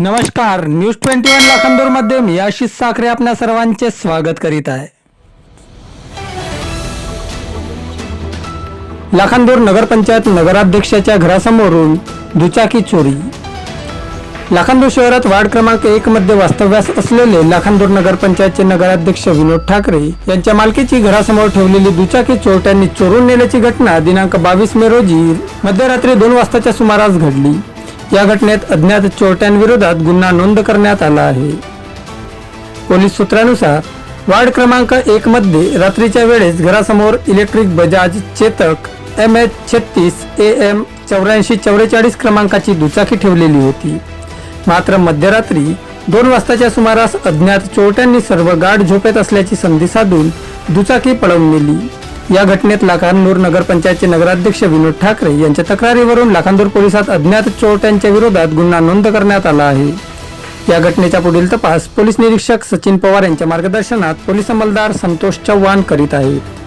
नमस्कार news twenty one लाखांदूरमध्ये मी आशिष साखरे आपल्या सर्वांचे स्वागत करीत आहे. लाखांदूर नगरपंचायत नगराध्यक्षाच्या घरासमोरून दुचाकी चोरी. लाखांदूर शहरात वार्ड क्रमांक एक मध्ये वास्तव्यास असलेले लाखांदूर नगरपंचायतचे नगराध्यक्ष विनोद ठाकरे यांच्या मालकीची घरासमोर ठेवलेली दुचाकी चोरट्यांनी चोरून नेल्याची घटना दिनांक बावीस मे रोजी मध्यरात्री दोन वाजताच्या सुमारास घडली. या घटनेत अज्ञात चोरट्यांविरोधात गुन्हा नोंद करण्यात आला आहे. पोलीस सूत्रानुसार वार्ड क्रमांक एक मध्ये रात्रीच्या वेळेस घरासमोर electric Bajaj Chetak M H छत्तीस ए एम चौऱ्याऐंशी चौवेचाळीस क्रमांकाची दुचाकी ठेवलेली होती. मात्र मध्यरात्री दोन वाजताच्या सुमारास अज्ञात चोरट्यांनी सर्व गाढ झोपेत असल्याची संधी साधून दुचाकी पळवून नेली. या घटनेत लाखांदूर नगरपंचायतचे नगराध्यक्ष विनोद ठाकरे यांच्या तक्रारीवरून लाखांदूर पोलिसात अज्ञात चोरट्यांच्या विरोधात गुन्हा नोंद करण्यात आला आहे. या घटनेचा पुढील तपास पोलीस निरीक्षक सचिन पवार यांच्या मार्गदर्शनात पोलीस अंमलदार संतोष चव्हाण करीत आहेत.